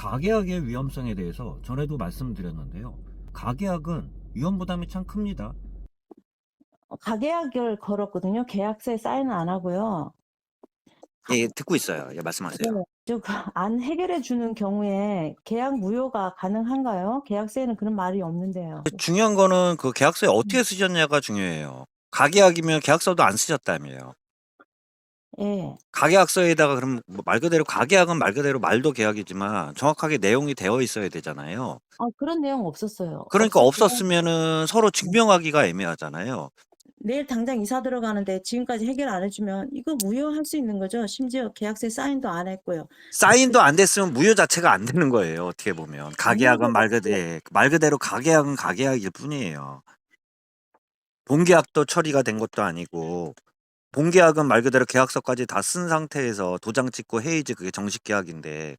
가계약의 위험성에 대해서 전에도 말씀드렸는데요. 가계약은 위험 부담이 참 큽니다. 어, 가계약을 걸었거든요. 계약서에 사인은 안 하고요. 예, 듣고 있어요. 예, 말씀하세요. 네. 안 해결해 주는 경우에 계약 무효가 가능한가요? 계약서에는 그런 말이 없는데요. 중요한 거는 그 계약서에 어떻게 쓰셨냐가 중요해요. 가계약이면 계약서도 안 쓰셨다며요. 예. 가계약서에다가 그럼 뭐 말 그대로 가계약은 말 그대로 말도 계약이지만 정확하게 내용이 되어 있어야 되잖아요. 아, 그런 내용 없었어요. 그러니까. 없었으면은 서로 증명하기가 애매하잖아요. 내일 당장 이사 들어가는데 지금까지 해결 안 해 주면 이거 무효할 수 있는 거죠. 심지어 계약서에 사인도 안 했고요. 사인도 안 됐으면 무효 자체가 안 되는 거예요. 어떻게 보면 가계약은 말 그대로 말 그대로 가계약은 가계약일 뿐이에요. 본계약도 처리가 된 것도 아니고 본계약은 말 그대로 계약서까지 다 쓴 상태에서 도장 찍고 해야지 그게 정식 계약인데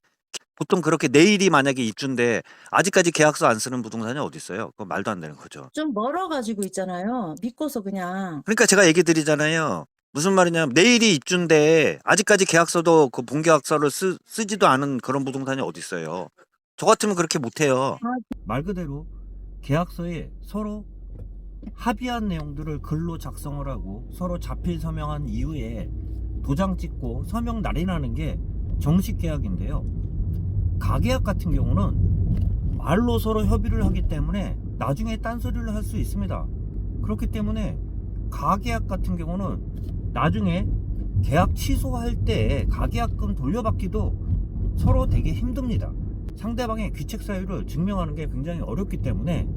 보통 그렇게 내일이 만약에 입주인데 아직까지 계약서 안 쓰는 부동산이 어디 있어요? 그거 말도 안 되는 거죠. 좀 멀어가지고 있잖아요. 믿고서 그냥. 그러니까 제가 얘기 드리잖아요. 무슨 말이냐면 내일이 입주인데 아직까지 계약서도 그 본계약서를 쓰, 쓰지도 않은 그런 부동산이 어디 있어요. 저 같으면 그렇게 못해요. 말 그대로 계약서에 서로 합의한 내용들을 글로 작성을 하고 서로 자필 서명한 이후에 도장 찍고 서명 날인하는 게 정식 계약인데요. 가계약 같은 경우는 말로 서로 협의를 하기 때문에 나중에 딴소리를 할 수 있습니다. 그렇기 때문에 가계약 같은 경우는 나중에 계약 취소할 때 가계약금 돌려받기도 서로 되게 힘듭니다. 상대방의 귀책 사유를 증명하는 게 굉장히 어렵기 때문에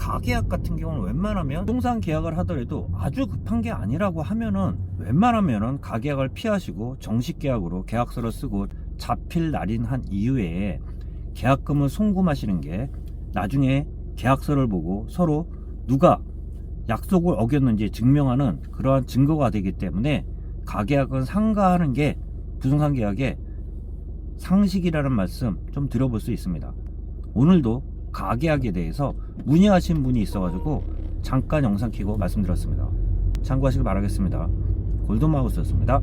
가계약 같은 경우는 웬만하면 부동산 계약을 하더라도 아주 급한 게 아니라고 하면은 웬만하면은 가계약을 피하시고 정식 계약으로 계약서를 쓰고 자필 날인한 이후에 계약금을 송금하시는 게 나중에 계약서를 보고 서로 누가 약속을 어겼는지 증명하는 그러한 증거가 되기 때문에 가계약은 상가하는 게 부동산 계약의 상식이라는 말씀 좀 드려볼 수 있습니다. 오늘도 가계약에 대해서 문의하신 분이 있어가지고 잠깐 영상 키고 말씀드렸습니다. 참고하시길 바라겠습니다. 골든마우스였습니다.